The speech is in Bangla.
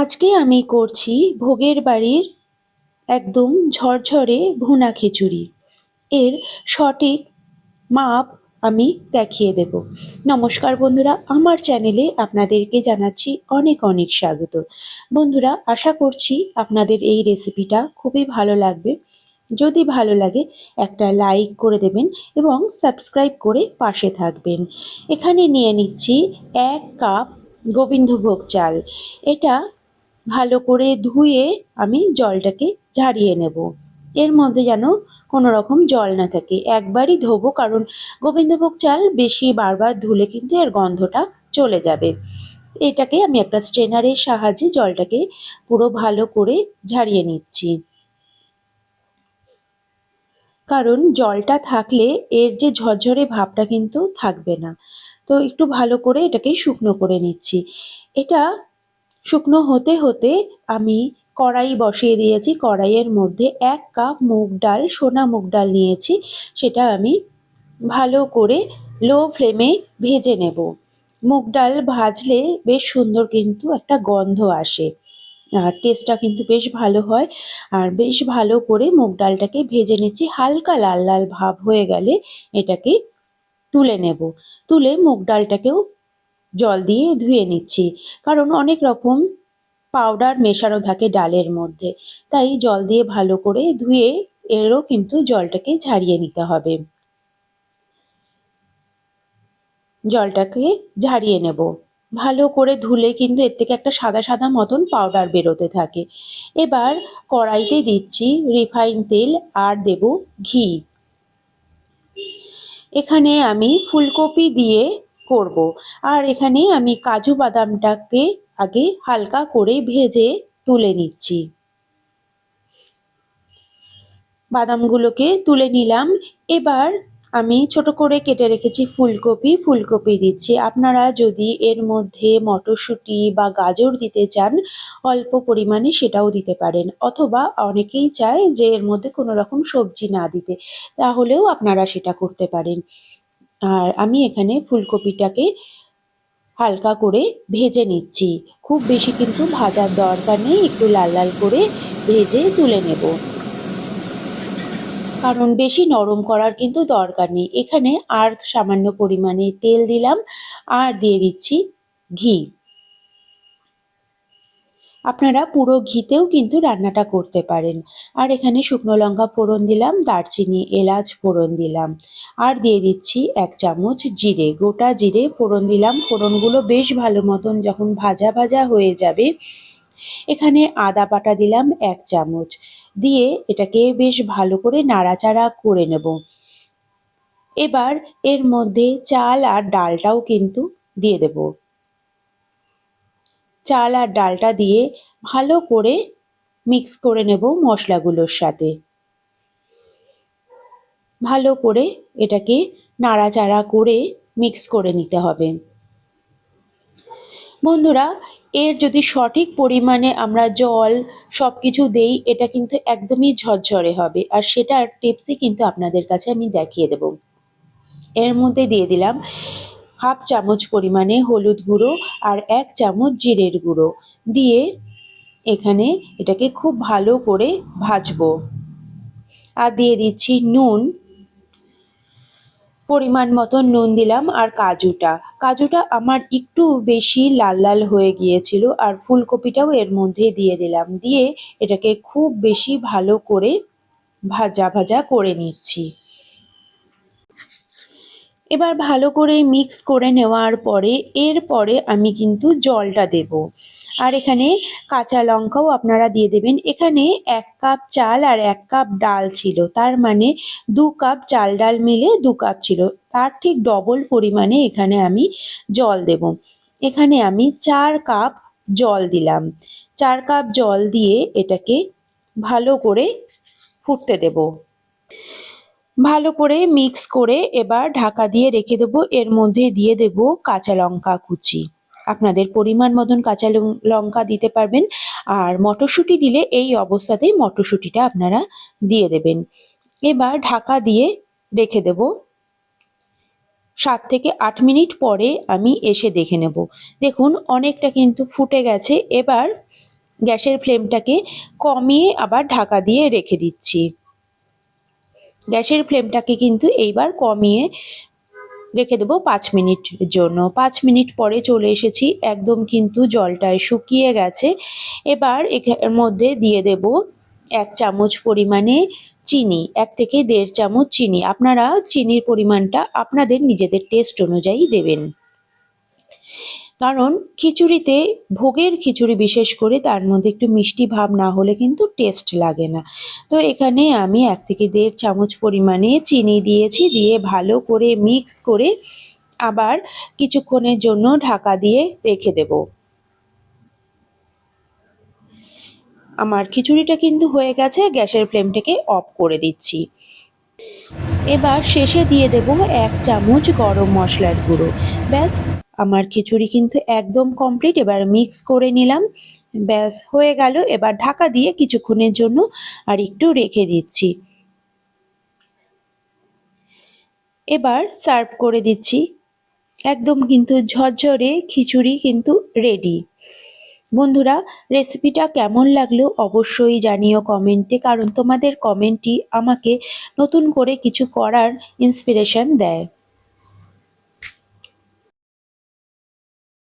আজকে আমি করছি ভোগের বাড়ির একদম ঝরঝরে ভুনা খিচুড়ি। এর সঠিক মাপ আমি দেখিয়ে দেব। নমস্কার বন্ধুরা, আমার চ্যানেলে আপনাদেরকে জানাচ্ছি অনেক অনেক স্বাগত। বন্ধুরা, আশা করছি আপনাদের এই রেসিপিটা খুবই ভালো লাগবে। যদি ভালো লাগে, একটা লাইক করে দেবেন এবং সাবস্ক্রাইব করে পাশে থাকবেন। এখানে নিয়ে নিচ্ছি এক কাপ গোবিন্দভোগ চাল। এটা ভালো করে ধুয়ে আমি জলটাকে ঝারিয়ে নেব। এর মধ্যে যেন কোনো রকম জল না থাকে। একবারই ধোবো, কারণ গোবিন্দভোগ চাল বেশি বারবার ধুলে কিন্তু এর গন্ধটা চলে যাবে। এটাকে আমি একটা স্ট্রেনারের সাহায্যে জলটাকে পুরো ভালো করে ঝারিয়ে নিচ্ছি। কারণ জলটা থাকলে এর যে ঝরঝরে ভাবটা কিন্তু থাকবে না। তো একটু ভালো করে এটাকে শুকনো করে নিচ্ছি। এটা শুকনো হতে হতে আমি কড়াই বসিয়ে দিয়েছি। কড়াইয়ের মধ্যে এক কাপ মুগ ডাল, সোনা মুগ ডাল নিয়েছি। সেটা আমি ভালো করে লো ফ্লেমে ভেজে নেব। মুগ ডাল ভাজলে বেশ সুন্দর কিন্তু একটা গন্ধ আসে আর টেস্টটা কিন্তু বেশ ভালো হয়। আর বেশ ভালো করে মুগ ডালটাকে ভেজে নিচ্ছি। হালকা লাল লাল ভাব হয়ে গেলে এটাকে তুলে নেব। তুলে মুগ ডালটাকেও জল দিয়ে ধুয়ে নিচ্ছি। কারণ অনেক রকম পাউডার মেশানো থাকে ডালের মধ্যে। তাই জল দিয়ে ভালো করে ধুয়ে এরও কিন্তু জলটাকে ঝারিয়ে নিতে হবে। জলটাকে ঝারিয়ে নেব। ভালো করে ধুলে কিন্তু এর থেকে একটা সাদা সাদা মতন পাউডার বেরোতে থাকে। এবার কড়াইতে দিচ্ছি রিফাইন তেল আর দেব ঘি। এখানে আমি ফুলকপি দিয়ে করব। আর এখানে আমি কাজু বাদামটাকে আগে হালকা করে ভেজে তুলে নিচ্ছি। বাদামগুলোকে তুলে নিলাম। এবার আমি ছোট করে কেটে রেখেছি ফুলকপি। ফুলকপি দিচ্ছি। আপনারা যদি এর মধ্যে মটরশুঁটি বা গাজর দিতে চান, অল্প পরিমাণে সেটাও দিতে পারেন। অথবা অনেকেই চায় যে এর মধ্যে কোনো রকম সবজি না দিতে। তাহলেও আপনারা সেটা করতে পারেন। আর আমি এখানে ফুলকপিটাকে হালকা করে ভেজে নিচ্ছি। খুব বেশি কিন্তু ভাজার দরকার নেই, একটু লাল লাল করে ভেজে তুলে নেব। কারণ বেশি নরম করার কিন্তু দরকার নেই। এখানে আর সামান্য পরিমাণে তেল দিলাম, আর দিয়ে দিচ্ছি ঘি। আপনারা পুরো ঘিতেও কিন্তু রান্নাটা করতে পারেন। আর এখানে শুকনো লঙ্কা ফোড়ন দিলাম, দারচিনি, এলাচ ফোড়ন দিলাম। আর দিয়ে দিচ্ছি এক চামচ জিরে, গোটা জিরে ফোড়ন দিলাম। ফোড়নগুলো বেশ ভালো মতন যখন ভাজা ভাজা হয়ে যাবে, এখানে আদা বাটা দিলাম এক চামচ। দিয়ে এটাকে বেশ ভালো করে নাড়াচাড়া করে নেব। এবার এর মধ্যে চাল আর ডালটাও কিন্তু দিয়ে দেব। চাল আর ডালটা দিয়ে ভালো করে মিক্স করে নেব মশলাগুলোর সাথে। ভালো করে এটাকে নাড়াচাড়া করে মিক্স করে নিতে হবে। বন্ধুরা, এর যদি সঠিক পরিমাণে আমরা জল সব কিছু দেই, এটা কিন্তু একদমই ঝরঝরে হবে। আর সেটার টিপসই কিন্তু আপনাদের কাছে আমি দেখিয়ে দেব। এর মধ্যে দিয়ে দিলাম হাফ চামচ পরিমাণে হলুদ গুঁড়ো আর এক চামচ জিরের গুঁড়ো দিয়ে এখানে এটাকে খুব ভালো করে ভাজবো। আর দিয়ে দিচ্ছি নুন। পরিমাণ মতন নুন দিলাম আর কাজুটা। কাজুটা আমার একটু বেশি লাল লাল হয়ে গিয়েছিল আর ফুলকপিটাও এর মধ্যে দিয়ে দিলাম। দিয়ে এটাকে খুব বেশি ভালো করে ভাজা ভাজা করে নিচ্ছি। এবার ভালো করে মিক্স করে নেওয়ার পরে এরপরে আমি কিন্তু জলটা দেব। আর এখানে কাঁচা লঙ্কাও আপনারা দিয়ে দেবেন। এখানে এক কাপ চাল আর এক কাপ ডাল ছিল। তার মানে দু কাপ চাল ডাল মিলে দু কাপ ছিল। তার ঠিক ডবল পরিমাণে এখানে আমি জল দেব। এখানে আমি চার কাপ জল দিলাম। চার কাপ জল দিয়ে এটাকে ভালো করে ফুটতে দেব। ভালো করে মিক্স করে এবার ঢাকা দিয়ে রেখে দেবো। এর মধ্যে দিয়ে দেব কাঁচা লঙ্কা কুচি। আপনাদের পরিমাণ মতন কাঁচা লঙ্কা দিতে পারবেন। আর মটরশুঁটি দিলে এই অবস্থাতেই মটরশুঁটিটা আপনারা দিয়ে দেবেন। এবার ঢাকা দিয়ে রেখে দেব। সাত থেকে আট মিনিট পরে আমি এসে দেখে নেব। দেখুন, অনেকটা কিন্তু ফুটে গেছে। এবার গ্যাসের ফ্লেমটাকে কমিয়ে আবার ঢাকা দিয়ে রেখে দিচ্ছি। গ্যাসের ফ্লেমটাকে কিন্তু এইবার কমিয়ে রেখে দেবো পাঁচ মিনিটের জন্য। পাঁচ মিনিট পরে চলে এসেছি, একদম কিন্তু জলটায় শুকিয়ে গেছে। এবার এর মধ্যে দিয়ে দেব এক চামচ পরিমাণে চিনি, এক থেকে দেড় চামচ চিনি। আপনারা চিনির পরিমাণটা আপনাদের নিজেদের টেস্ট অনুযায়ী দেবেন। কারণ খিচুড়িতে, ভোগের খিচুড়ি বিশেষ করে তার মধ্যে একটু মিষ্টি ভাব না হলে কিন্তু টেস্ট লাগে না। তো এখানে আমি এক থেকে দেড় চামচ পরিমাণে চিনি দিয়েছি, দিয়ে ভালো করে মিক্স করে আবার কিছুক্ষণের জন্য ঢাকা দিয়ে রেখে দেব। আমার খিচুড়িটা কিন্তু হয়ে গেছে, গ্যাসের ফ্লেমটাকে অফ করে দিচ্ছি। এবার শেষে দিয়ে দেব এক চামচ গরম মশলার গুঁড়ো। ব্যাস আমার খিচুড়ি কিন্তু একদম কমপ্লিট এবার মিক্স করে নিলাম। ব্যাস, হয়ে গেল। এবার ঢাকা দিয়ে কিছুক্ষণের জন্য আর একটু রেখে দিচ্ছি। এবার সার্ভ করে দিচ্ছি। একদম কিন্তু ঝরঝরে খিচুড়ি কিন্তু রেডি বন্ধুরা রেসিপিটা কেমন লাগল অবশ্যই জানিও কমেন্টে, কারণ তোমাদের কমেন্টই আমাকে নতুন করে কিছু করার ইন্সপিরেশন দেয়।